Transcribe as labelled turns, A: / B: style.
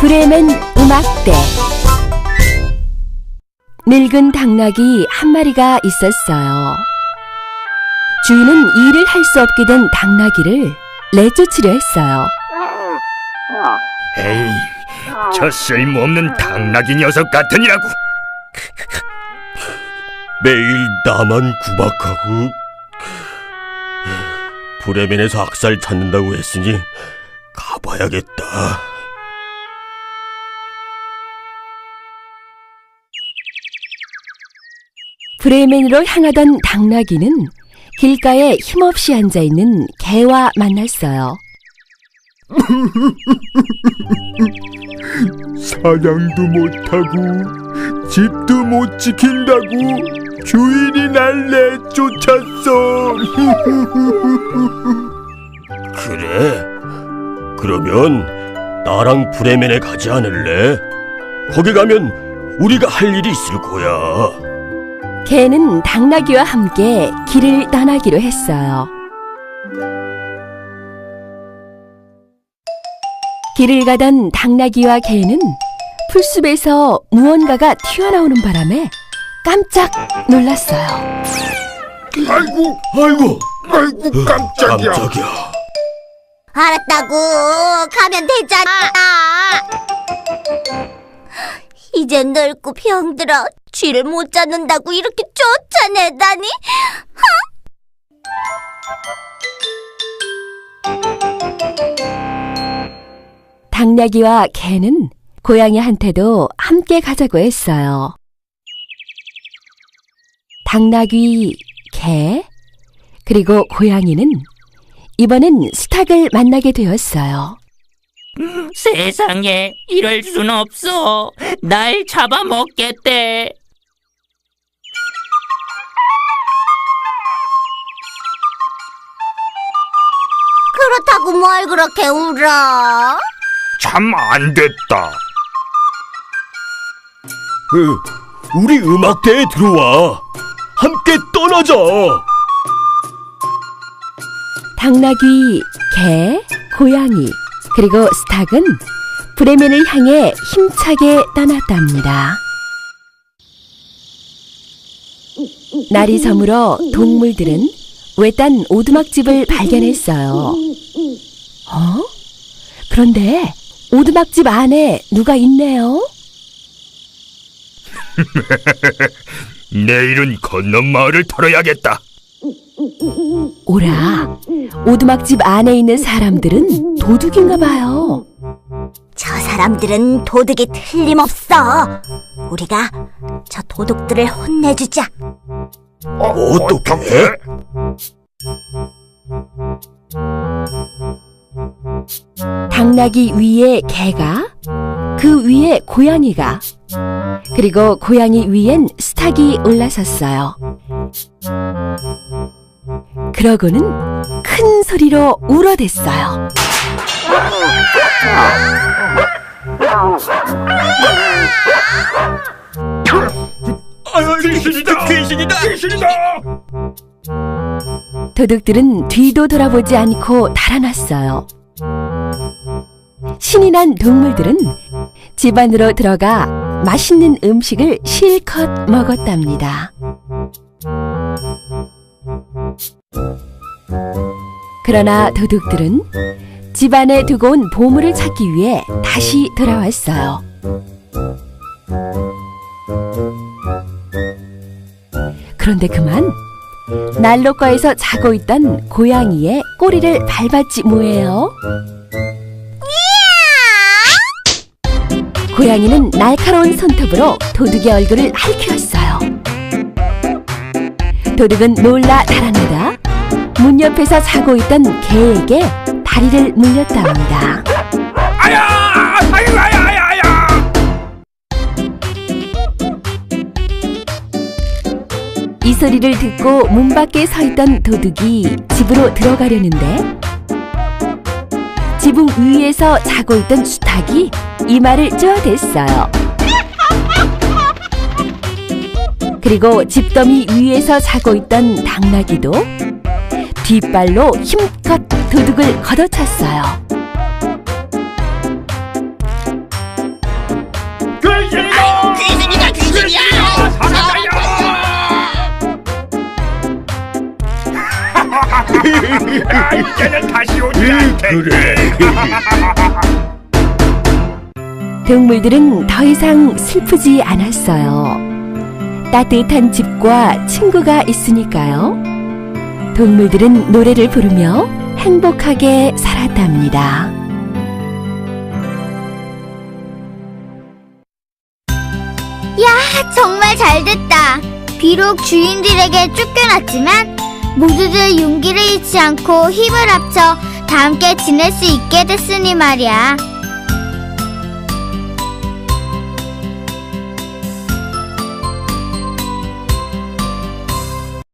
A: 브레멘 음악대 늙은 당나귀 한 마리가 있었어요. 주인은 일을 할 수 없게 된 당나귀를 내쫓으려 했어요.
B: 에이, 저 쓸모없는 당나귀 녀석 같으니라고.
C: 매일 나만 구박하고 브레멘에서 악살 찾는다고 했으니 가봐야겠다.
A: 브레멘으로 향하던 당나귀는 길가에 힘없이 앉아 있는 개와 만났어요.
B: 사냥도 못하고 집도 못 지킨다고 주인이 날 내쫓았어.
C: 그래? 그러면 나랑 브레멘에 가지 않을래? 거기 가면 우리가 할 일이 있을 거야.
A: 개는 당나귀와 함께 길을 떠나기로 했어요. 길을 가던 당나귀와 개는 풀숲에서 무언가가 튀어나오는 바람에 깜짝 놀랐어요.
B: 아이고,
C: 아이고,
B: 아이고 깜짝이야.
C: 깜짝이야.
D: 알았다고 가면 되잖아. 이제 늙고 병들어 쥐를 못 잡는다고 이렇게 쫓아내다니.
A: 당나귀와 개는 고양이한테도 함께 가자고 했어요. 당나귀, 개, 그리고 고양이는 이번엔 스탁을 만나게 되었어요.
E: 세상에 이럴 순 없어. 날 잡아먹겠대.
D: 그렇다고 뭘 그렇게 울어?
B: 참 안 됐다.
C: 으, 우리 음악대에 들어와. 함께 떠나자.
A: 당나귀, 개, 고양이, 그리고 스탁은 브레멘을 향해 힘차게 떠났답니다. 날이 저물어 동물들은 외딴 오두막집을 발견했어요. 어? 그런데 오두막집 안에 누가 있네요?
B: 내일은 건넌 마을을 털어야겠다.
A: 오라, 오두막집 안에 있는 사람들은 도둑인가 봐요.
D: 저 사람들은 도둑이 틀림없어. 우리가 저 도둑들을 혼내주자.
C: 어떻게?
A: 당나귀 위에 개가, 그 위에 고양이가, 그리고 고양이 위엔 스탁이 올라섰어요. 그러고는 큰 소리로 울어댔어요.
B: 귀신이다! 귀신이다! 귀신이다!
A: 도둑들은 뒤도 돌아보지 않고 달아났어요. 신이 난 동물들은 집 안으로 들어가 맛있는 음식을 실컷 먹었답니다. 그러나 도둑들은 집 안에 두고 온 보물을 찾기 위해 다시 돌아왔어요. 그런데 그만 난로가에서 자고 있던 고양이의 꼬리를 밟았지 뭐예요. 고양이는 날카로운 손톱으로 도둑의 얼굴을 핥혔어요. 도둑은 놀라 달아나다 문 옆에서 자고 있던 개에게 다리를 물렸답니다.
B: 아야! 아유, 아야, 아야, 아야!
A: 이 소리를 듣고 문 밖에 서 있던 도둑이 집으로 들어가려는데 지붕 위에서 자고 있던 수탉이 이마를 쪼아댔어요. 그리고 집더미 위에서 자고 있던 당나귀도 뒷발로 힘껏 도둑을 걷어찼어요.
B: 아, 이제는 다시 오지 않겠네.
C: 그래.
A: 동물들은 더 이상 슬프지 않았어요. 따뜻한 집과 친구가 있으니까요. 동물들은 노래를 부르며 행복하게 살았답니다.
F: 정말 잘 됐다. 비록 주인들에게 쫓겨났지만 모두들 용기를 잃지 않고 힘을 합쳐 다 함께 지낼 수 있게 됐으니 말이야.